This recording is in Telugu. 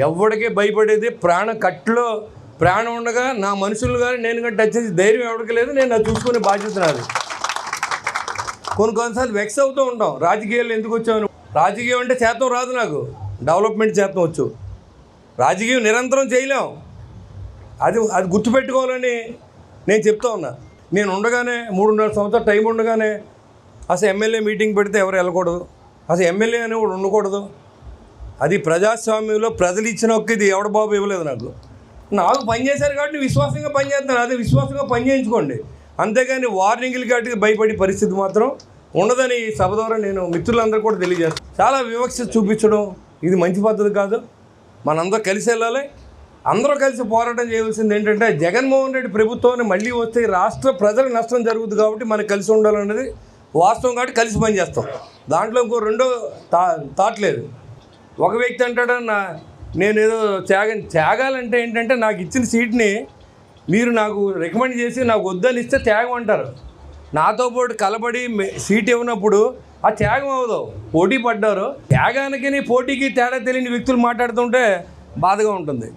ఎవడికి భయపడేది? ప్రాణ కట్టులో ప్రాణం ఉండగా నా మనుషులు కానీ నేను కానీ టచ్ చేసి ధైర్యం ఎవరికి లేదు నేను అది చూసుకునే బాధ్యత నాది. కొన్ని కొన్నిసార్లు వెక్స్ అవుతూ ఉంటాం. రాజకీయాలు ఎందుకు వచ్చాను రాజకీయం అంటే చేతం రాదు నాకు. డెవలప్మెంట్ చేతం వచ్చు. రాజకీయం నిరంతరం చేయలేం. అది అది గుర్తుపెట్టుకోవాలని నేను చెప్తా ఉన్నా. నేను ఉండగానే మూడున్నర సంవత్సరాలు టైం ఉండగానే అసలు ఎమ్మెల్యే మీటింగ్ పెడితే ఎవరు వెళ్ళకూడదు? అసలు ఎమ్మెల్యే అని కూడా ఉండకూడదు? అది ప్రజాస్వామ్యంలో ప్రజలు ఇచ్చిన ఒక్క ఇది ఎవడ బాబు ఇవ్వలేదు నాకు. నాకు పనిచేశారు కాబట్టి విశ్వాసంగా పనిచేస్తాను అదే విశ్వాసంగా పని చేయించుకోండి. అంతేగాని వార్నింగ్లు కాబట్టి భయపడే పరిస్థితి మాత్రం ఉండదని ఈ సభ ద్వారా నేను మిత్రులందరూ కూడా తెలియజేస్తాను. చాలా వివక్ష చూపించడం ఇది మంచి పద్ధతి కాదు. మనందరూ కలిసి వెళ్ళాలి. అందరూ కలిసి పోరాటం చేయవలసింది ఏంటంటే జగన్మోహన్ రెడ్డి ప్రభుత్వాన్ని మళ్ళీ వస్తే రాష్ట్ర ప్రజలకు నష్టం జరుగుతుంది కాబట్టి మనకు కలిసి ఉండాలన్నది వాస్తవం కాబట్టి కలిసి పనిచేస్తాం. దాంట్లో ఇంకో రెండో తా థాట్ లేదు. ఒక వ్యక్తి అంటాడు నేను ఏదో త్యాగం త్యాగాలంటే ఏంటంటే నాకు ఇచ్చిన సీట్ని మీరు నాకు రికమెండ్ చేసి నాకు వద్దని ఇస్తే త్యాగం అంటారు. నాతో పాటు కలబడి సీట్ ఇవ్వనప్పుడు ఆ త్యాగం అవ్వదు. పోటీ పడ్డారు. త్యాగానికి పోటీకి తేడా తెలియని వ్యక్తులు మాట్లాడుతుంటే బాధగా ఉంటుంది.